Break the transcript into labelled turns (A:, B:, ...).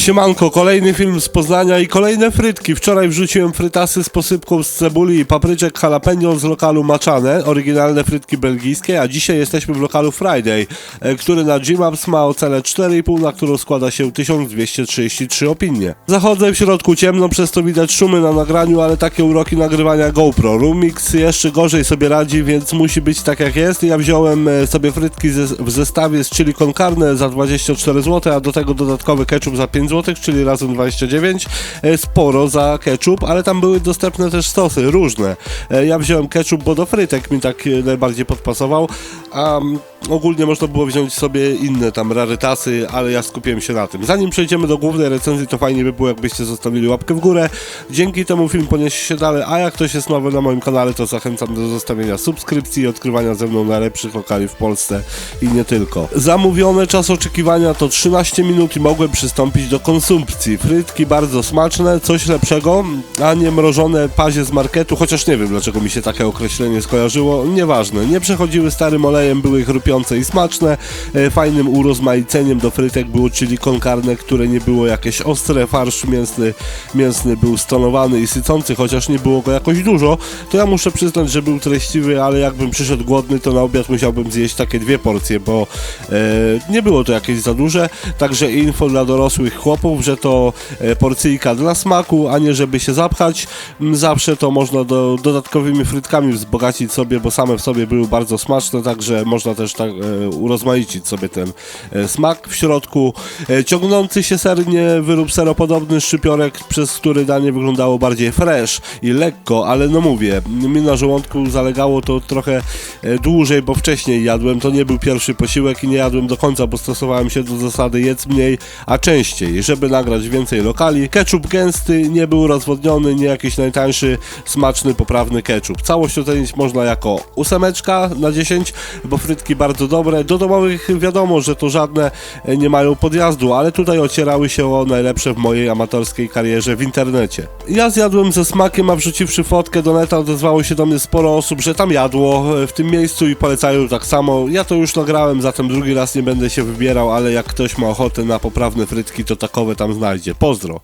A: Siemanko, kolejny film z Poznania i kolejne frytki. Wczoraj wrzuciłem frytasy z posypką z cebuli i papryczek jalapeno z lokalu Maczane, oryginalne frytki belgijskie, a dzisiaj jesteśmy w lokalu Friday, e, który na Gmaps ma ocenę 4,5, na którą składa się 1233 opinie. Zachodzę w środku ciemno, przez to widać szumy na nagraniu, ale takie uroki nagrywania GoPro. Lumix jeszcze gorzej sobie radzi, więc musi być tak jak jest. Ja wziąłem e, sobie frytki w zestawie z chili con carne za 24 zł, a do tego dodatkowy ketchup za 5 zł, czyli razem 29. E, Sporo za ketchup, ale tam były dostępne też sosy różne. E, Ja wziąłem ketchup, bo do frytek mi tak e, najbardziej podpasował, a ogólnie można było wziąć sobie inne tam rarytasy, ale ja skupiłem się na tym. Zanim przejdziemy do głównej recenzji, to fajnie by było, jakbyście zostawili łapkę w górę. Dzięki temu film poniesie się dalej, a jak ktoś jest nowy na moim kanale, to zachęcam do zostawienia subskrypcji i odkrywania ze mną najlepszych lokali w Polsce i nie tylko. Zamówione czas oczekiwania to 13 minut i mogłem przystąpić do konsumpcji. Frytki bardzo smaczne, coś lepszego, a nie mrożone pazie z marketu, chociaż nie wiem dlaczego mi się takie określenie skojarzyło, nieważne. Nie przechodziły starym olejem, były i smaczne. E, Fajnym urozmaiceniem do frytek było chili con carne, które nie było jakieś ostre, farsz mięsny, mięsny był stonowany i sycący, chociaż nie było go jakoś dużo, to ja muszę przyznać, że był treściwy, ale jakbym przyszedł głodny, to na obiad musiałbym zjeść takie dwie porcje, bo e, nie było to jakieś za duże, także info dla dorosłych chłopów, że to e, porcyjka dla smaku, a nie żeby się zapchać. Mm, Zawsze to można do, dodatkowymi frytkami wzbogacić sobie, bo same w sobie były bardzo smaczne, także można też tak e, urozmaicić sobie ten e, smak w środku. E, ciągnący się sernie, wyrób seropodobny, szczypiorek, przez który danie wyglądało bardziej fresh i lekko, ale no mówię, mi na żołądku zalegało to trochę dłużej, bo wcześniej jadłem, to nie był pierwszy posiłek i nie jadłem do końca, bo stosowałem się do zasady jedz mniej, a częściej, żeby nagrać więcej lokali. Ketchup gęsty, nie był rozwodniony, nie jakiś najtańszy, smaczny, poprawny ketchup. Całość ocenić można jako ósemeczka na 10, bo frytki bardzo dobre. Do domowych wiadomo, że to żadne e, nie mają podjazdu, ale tutaj ocierały się o najlepsze w mojej amatorskiej karierze w internecie. Ja zjadłem ze smakiem, a wrzuciwszy fotkę do neta odezwało się do mnie sporo osób, że tam jadło e, w tym miejscu i polecają tak samo. Ja to już nagrałem, zatem drugi raz nie będę się wybierał, ale jak ktoś ma ochotę na poprawne frytki, to takowe tam znajdzie. Pozdro!